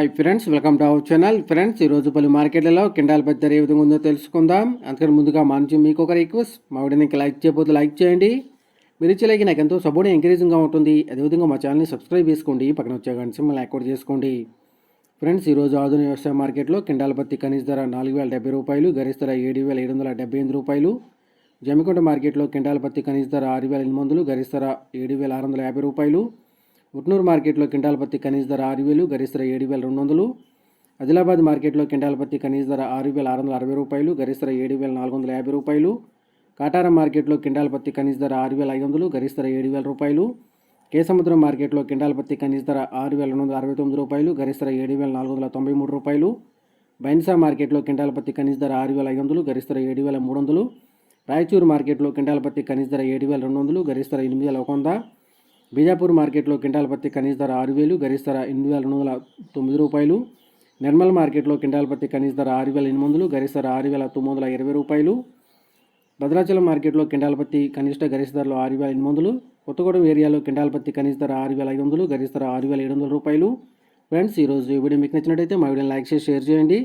Hi friends welcome to our channel friends ఈరోజు పలు మార్కెట్లలో కిండాల పెద్ద ధర ఏ విధంగా ఉందో తెలుసుకుందాం. అందుకని ముందుగా మా నుంచి మీకు ఒక రిక్వెస్ట్ మా వీడియోకి లైక్ చేయకపోతే లైక్ చేయండి. మీరు ఇచ్చేలాగి నాకు ఎంతో సపోర్ట్ ఎంకరేజింగ్గా ఉంటుంది. అదేవిధంగా మా ఛానల్ని సబ్స్క్రైబ్ చేసుకోండి. పక్కన వచ్చే గంట సింబల్ యాక్టివేట్ చేసుకోండి. ఫ్రెండ్స్ ఈరోజు ఆధునిక వ్యవసాయ మార్కెట్లో కిండాల పత్తి కనీస ధర నాలుగు వేల డెబ్బై రూపాయలు గరిష్ట ధర ఏడు వేల ఏడు వందల డెబ్బై ఎనిమిది రూపాయలు. జమికొండ మార్కెట్లో కిండాల పత్తి కనీస ధర ఆరు వేల ఎనిమిది వందలు గరిష్ట ధర ఏడు వేల ఆరు వందల యాభై రూపాయలు. ఉట్నూరు మార్కెట్లో కింటాల పత్తి కనీస ధర ఆరు వేలు గరిష్ట ధర ఏడు వేల రెండు వందలు. ఆదిలాబాద్ మార్కెట్లో కింటాల పత్తి కనీస ధర ఆరు వేల ఆరు వందల అరవై రూపాయలు గరిష్ట ధర ఏడు వేల నాలుగు వందల యాభై రూపాయలు. కాటారం మార్కెట్లో కింటాల పత్తి కనీస ధర ఆరు వేల ఐదు వందలు గరిష్ట ధర ఏడు వేల రూపాయలు. కేసముద్రం మార్కెట్లో కింటాల పత్తి కనీస ధర ఆరు వేల రెండు వందల అరవై తొమ్మిది రూపాయలు గరిష్ట ధర ఏడు వేల నాలుగు వందల తొంభై మూడు రూపాయలు. బైన్సా మార్కెట్లో కింటాల పత్తి కనీస ధర ఆరు వేల ఐదు వందలు గరిష్ట ధర ఏడు వేల మూడు వందలు. రాయచూరు మార్కెట్లో కింటాల పత్తి కనీస ధర ఏడు వేల రెండు వందలు గరిష్ట ధర ఎనిమిది వేల ఒక వంద. బీజాపూర్ మార్కెట్లో కింటాల పత్తి కనీస ధర ఆరు వేలు గరిష్ట ధర ఎనిమిది వేల రెండు వందల తొమ్మిది రూపాయలు. నిర్మల్ మార్కెట్లో కింటాల పత్తి కనీస ధర ఆరు వేల ఎనిమిది వందలు గరిష్ట ధర ఆరు వేల తొమ్మిది వందల ఇరవై రూపాయలు. భద్రాచలం మార్కెట్లో కింటాల పత్తి కనిష్ట గరిష్ట ధరలు ఆరు వేల ఎనిమిది వందలు. కొత్తగూడెం ఏరియాలో కింటాల పత్తి కనీస ధర ఆరు వేల ఐదు వందలు గరిష్ట ధర ఆరు వేల ఏడు వందల రూపాయలు. ఫ్రెండ్స్ ఈరోజు ఈ వీడియో మీకు నచ్చినట్టయితే మా వీడియోని లైక్ చేసి షేర్ చేయండి.